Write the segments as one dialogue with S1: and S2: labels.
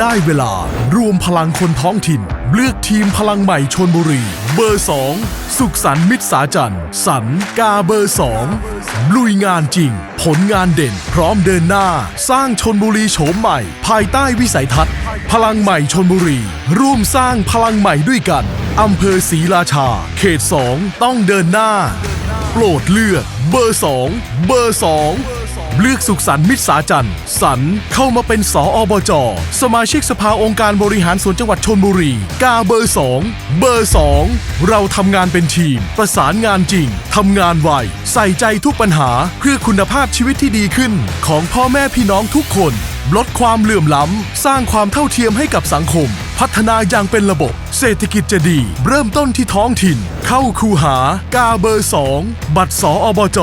S1: ได้เวลารวมพลังคนท้องถิ่น เลือกทีมพลังใหม่ชนบุรี เบอร์สองสุขสันต์มิตรสาจันทร์สันกาเบอร์สองลุยงานจริง ผลงานเด่น พร้อมเดินหน้า สร้างชนบุรีโฉมใหม่ ภายใต้วิสัยทัศน์ พลังใหม่ชนบุรี ร่วมสร้างพลังใหม่ด้วยกันอำเภอศรีราชา เขตสองต้องเดินหน้า โปรดเลือก เบอร์สองเบอร์สอง เลือกสุขสันต์มิตรสาจันทร์สันเข้ามาเป็นสออบจ สมาชิกสภาองค์การบริหารส่วนจังหวัดชนบุรี กาเบอร์สองเบอร์สองเราทำงานเป็นทีม ประสานงานจริงทำงานไว ใส่ใจทุกปัญหาเพื่อคุณภาพชีวิตที่ดีขึ้น ของพ่อแม่พี่น้องทุกคน ลดความเหลื่อมล้ำ สร้างความเท่าเทียมให้กับสังคม พัฒนาอย่างเป็นระบบ เศรษฐกิจจะดี เริ่มต้นที่ท้องถิ่น เข้าคูหากาเบอร์สองบัตรสออบจ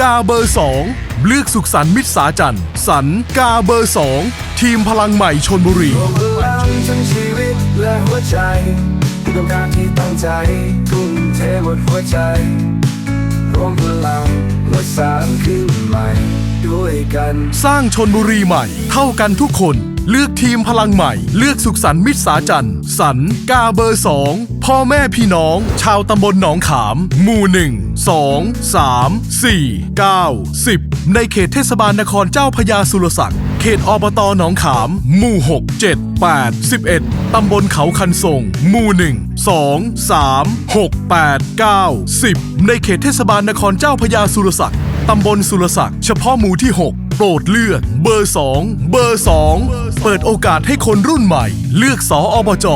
S1: กาเบอร์สองเลือกสุขสันต์มิตรสาจันทร์สันกาเบอร์สองทีมพลังใหม่ชนบุรี
S2: รวมพลังทั้งชีวิตและหัวใจที่ต้องการที่ตั้งใจทุ่มเทหมดหัวใจรวมพลังและสร้างขึ้นใหม่ด้วยกัน
S1: สร้างชนบุรีใหม่ เท่ากันทุกคน เลือกทีมพลังใหม่ เลือกสุขสันต์มิตรสาจันสันกาเบอร์สองพ่อแม่พี่น้อง ชาวตำบลหนองขาม หมู่หนึ่งสองสามสี่เก้าสิบในเขตเทศบาลนครเจ้าพยาสุรศักดิ์เขตอบตหนองขาม หมู่6 7 8 11ตำบลเขาคันทรงหมู่1 2 3 6 8 9 10ในเขตเทศบาลนครเจ้าพยาสุรศักดิ์ตำบลสุรศักดิ์เฉพาะหมู่ที่6 โปรดเลือกเบอร์ 2 เบอร์ 2 เปิดโอกาสให้คนรุ่นใหม่ เลือกสออบจ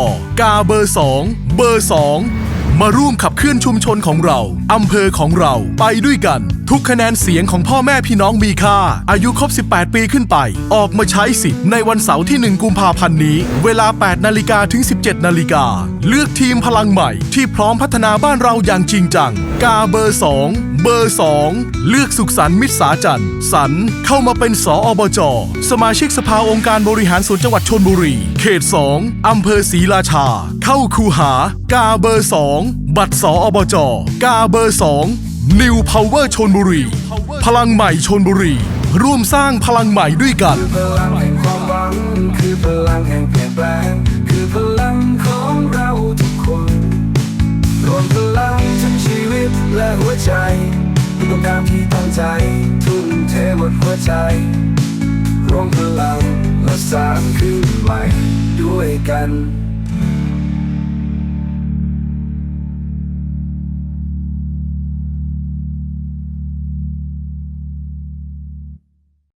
S1: กาเบอร์ 2 เบอร์ 2 มาร่วมขับเคลื่อนชุมชนของเราอำเภอของเราไปด้วยกัน ทุกคะแนนเสียงของพ่อแม่พี่น้องมีค่า อายุครบ 18 ปีขึ้นไป ออกมาใช้สิทธิ์ในวันเสาร์ที่ 1 กุมภาพันธ์นี้ เวลา 8 นาฬิกาถึง 17 นาฬิกา เลือกทีมพลังใหม่ ที่พร้อมพัฒนาบ้านเราอย่างจริงจัง กาเบอร์ 2 เบอร์ 2 เลือกสุขสันต์มิตรสาจันทร์สันเข้ามาเป็นสออบจ สมาชิกสภาองค์การบริหารส่วนจังหวัดชนบุรี เขต 2 อำเภอศรีราชา เข้าคูหา กาเบอร์ 2 บัตรสออบจ กาเบอร์ 2 New Power ชนบุรี พลังใหม่ชนบุรี ร่วมสร้างพลังใหม่ด้วยกัน
S2: คือพลังแห่งความหวัง คือพลังแห่งเปลี่ยนแปลง คือพลังของเราทุกคนรวมพลังทั้งชีวิตและหัวใจที่ต้องการที่ตั้งใจ ทุ่มเทหมดหัวใจ รวมพลังและสร้างขึ้นใหม่ด้วยกัน